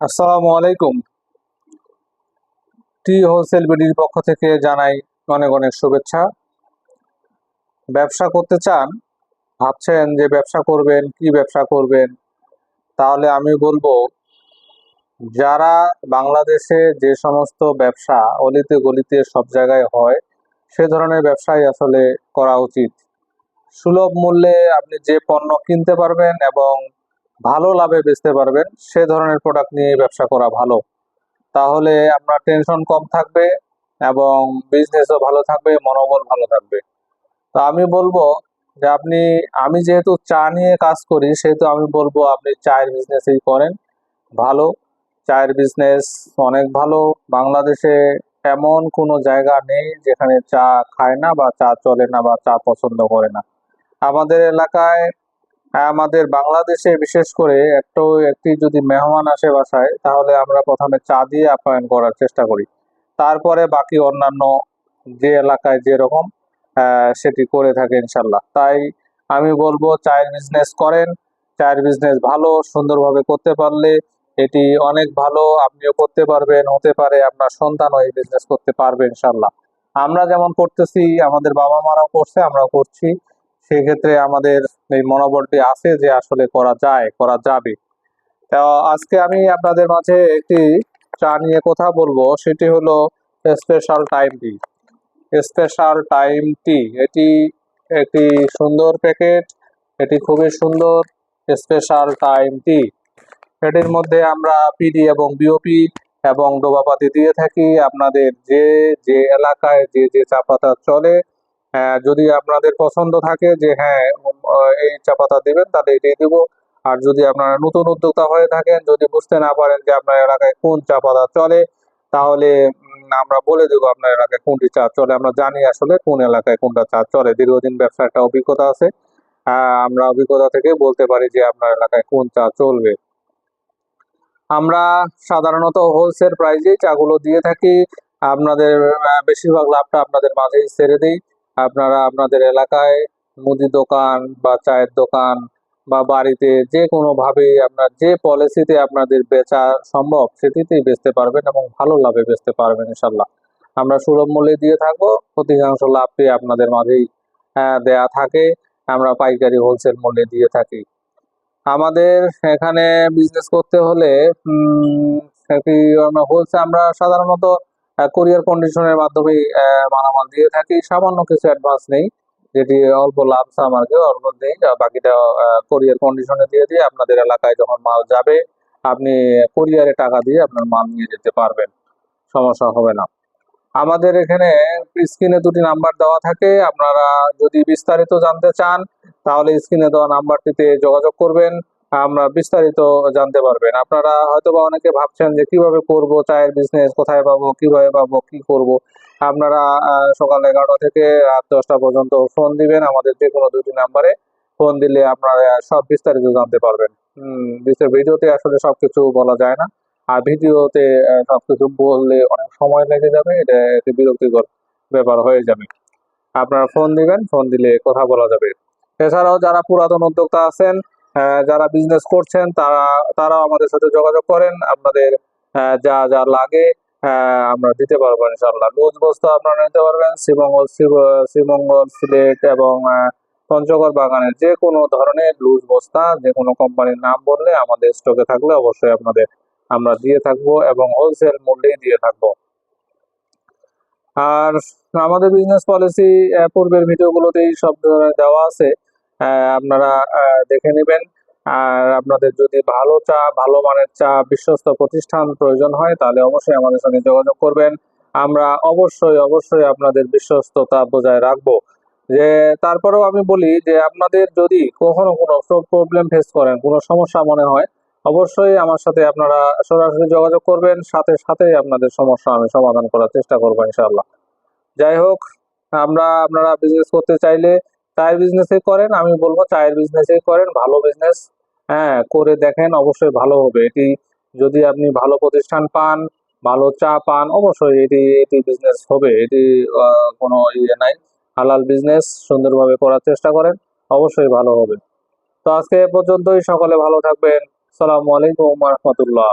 আসসালামু আলাইকুম। টি হোলসেল বিডির পক্ষ থেকে জানাই অনেক অনেক শুভেচ্ছা। ব্যবসা করতে চান, ভাবছেন যে ব্যবসা করবেন, কি ব্যবসা করবেন? তাহলে আমি বলব, যারা বাংলাদেশে যে সমস্ত ব্যবসা অলিতে গলিতে সব জায়গায় হয়, সে ধরনের ব্যবসাই আসলে করা উচিত। সুলভ মূল্যে আপনি যে পণ্য কিনতে পারবেন এবং ভালো লাভে বেচতে পারবেন, সে ধরনের প্রোডাক্ট নিয়ে ব্যবসা করা ভালো। তাহলে আপনার টেনশন কম থাকবে এবং বিজনেসও ভালো থাকবে, মনোবল ভালো থাকবে। তো আমি বলব যে আপনি, আমি যেহেতু চা নিয়ে কাজ করি, সেহেতু আমি বলব আপনি চায়ের বিজনেসই করেন, ভালো। চায়ের বিজনেস অনেক ভালো। বাংলাদেশে এমন কোনো জায়গা নেই যেখানে চা খায় না বা চা চলে না বা চা পছন্দ করে না। আমাদের এলাকায় আমাদের বাংলাদেশে বিশেষ করে একটু একটি যদি মেহমান আসে বাসায়, তাহলে আমরা প্রথমে চা দিয়ে আপ্যায়ন করার চেষ্টা করি। তারপরে বাকি অন্যান্য যে এলাকায় যেরকম সেটি করে থাকে ইনশাল্লাহ তাই আমি বলব, চায়ের বিজনেস করেন, চায়ের বিজনেস ভালো, সুন্দরভাবে করতে পারলে এটি অনেক ভালো, আপনিও করতে পারবেন, হতে পারে আপনার সন্তানও এই বিজনেস করতে পারবে ইনশাল্লাহ আমরা যেমন করতেছি, আমাদের বাবা মারাও করছে, আমরাও করছি। সেক্ষেত্রে আমাদের এই মনোবলটি আছে যে আসলে করা যায়, করা যাবে। তো আজকে আমি আপনাদের মাঝে একটি চা নিয়ে কথা বলব, সেটি হলো স্পেশাল টাইম টি স্পেশাল টাইম টি এটি একটি সুন্দর প্যাকেট এটি খুবই সুন্দর স্পেশাল টাইম টি এটির মধ্যে আমরা পিডি এবং বিওপি এবং ডোবাপাতি দিয়ে থাকি। আপনাদের যে যে এলাকায় যে যে চা পাতা চলে যদি আপনাদের পছন্দ থাকে যে হ্যাঁ এই চা পাতা দিবেন, তাহলে এটাই দিব। আর যদি আপনারা নতুন উদ্যোক্তা হয়ে থাকেন, যদি বুঝতে না পারেন যে আপনার এলাকায় কোন চা পাতা চলে, তাহলে আমরা বলে দেবো আপনার এলাকায় কোনটি চা চলে। আমরা জানি আসলে কোন এলাকায় কোনটা চা চলে। দীর্ঘদিন ব্যবসার একটা অভিজ্ঞতা আছে। আমরা অভিজ্ঞতা থেকে বলতে পারি যে আপনার এলাকায় কোন চা চলবে। আমরা সাধারণত হোলসেল প্রাইজেই চাগুলো দিয়ে থাকি। আপনাদের বেশিরভাগ লাভটা আপনাদের মাঝেই ছেড়ে দিই। আপনারা আপনাদের এলাকায় মুদি দোকান বা চায়ের দোকান বা বাড়িতে যে কোনো ভাবে আপনার যে পলিসিতে আপনাদের বেচা সম্ভব সেটিতেই বেচতে পারবেন এবং ভালো লাভে বেচতে পারবেন ইনশাল্লাহ আমরা সুলভ মূল্যে দিয়ে থাকব, অধিকাংশ লাভটি আপনাদের মাঝেই দেয়া থাকে। আমরা পাইকারি হোলসেল মূল্যে দিয়ে থাকি। আমাদের এখানে বিজনেস করতে হলে আমরা সাধারণত কোরিয়ার কন্ডিশনের মাধ্যমে মালামাল দিয়ে থাকি। সামান্য কিছু অ্যাডভান্স নেই, যেটি অল্প লাভ সাম আর কি অল্প নেই। বাকিটা কোরিয়ার কন্ডিশনে দিয়ে দিয়ে আপনাদের এলাকায় যখন মাল যাবে, আপনি কোরিয়ারে টাকা দিয়ে আপনার মাল নিয়ে যেতে পারবেন। সমস্যা হবে না। আমাদের এখানে স্ক্রিনে দুটি নাম্বার দেওয়া থাকে। আপনারা যদি বিস্তারিত জানতে চান, তাহলে স্ক্রিনে দেওয়া নাম্বারটিতে যোগাযোগ করবেন। আমরা বিস্তারিত জানতে পারবেন। আপনারা হয়তো বা অনেকে ভাবছেন যে কীভাবে করব, চায়ের বিজনেস কোথায় পাবো, কীভাবে পাবো, কি করব? আপনারা সকাল এগারোটা থেকে রাত দশটা পর্যন্ত ফোন দিবেন, আমাদের যে কোনো দুটি নাম্বারে ফোন দিলে আপনারা সব বিস্তারিত জানতে পারবেন। হম ভিডিওতে আসলে সবকিছু বলা যায় না। আর ভিডিওতে সবকিছু বললে অনেক সময় লেগে যাবে, এটা একটি বিরক্তিকর ব্যাপার হয়ে যাবে। আপনারা ফোন দিবেন ফোন দিলে কথা বলা যাবে। এছাড়াও যারা পুরাতন উদ্যোক্তা আছেন যারা বিজনেস করছেন, তারা, তারাও আমাদের সাথে যোগাযোগ করেন। আপনাদের যা যা লাগে আমরা দিতে পারব ইনশাল্লাহ লুজ বস্তু আপনারা নিতে পারবেন, শ্রীমঙ্গল শ্রীমঙ্গল সিলেট এবং পঞ্চগড় বাগানের যে কোনো ধরনের লুজ বস্তা, যে কোনো কোম্পানির নাম বললে আমাদের স্টকে থাকলে অবশ্যই আপনাদের, আমরা দিয়ে থাকব এবং হোলসেল মূল্যেই দিয়ে থাকব। আর আমাদের বিজনেস পলিসি পূর্বের ভিডিওগুলোতেই সব ধরনের দেওয়া আছে। আপনারা আহ, দেখে নেবেন। আর আপনাদের যদি ভালো চা ভালো মানের চা বিশ্বস্ত প্রতিষ্ঠান প্রয়োজন হয় তাহলে অবশ্যই আমাদের সঙ্গে যোগাযোগ করবেন। আমরা অবশ্যই অবশ্যই আপনাদের বিশ্বস্ততা বজায় রাখব। যে তারপরেও আমি বলি যে আপনাদের যদি কখনো কোনো প্রবলেম ফেস করেন কোনো সমস্যা মনে হয় অবশ্যই আমার সাথে আপনারা সরাসরি যোগাযোগ করবেন। সাথে সাথেই আপনাদের সমস্যা আমি সমাধান করার চেষ্টা করব ইনশাআল্লাহ। যাই হোক আমরা আপনারা বিজনেস করতে চাইলে চায়ের বিজনেসে করেন, আমি বলব চায়ের বিজনেসে করেন, ভালো বিজনেস হ্যাঁ করে দেখেন অবশ্যই ভালো হবে। এটি যদি আপনি ভালো প্রতিষ্ঠান পান, ভালো চা পান, অবশ্যই এটি এটি বিজনেস হবে। এটি কোনো ইয়ে নাই। হালাল বিজনেস সুন্দরভাবে করার চেষ্টা করেন, অবশ্যই ভালো হবে। তো আজকে পর্যন্তই, সকলে ভালো থাকবেন। সালামু আলাইকুম রহমতুল্লাহ।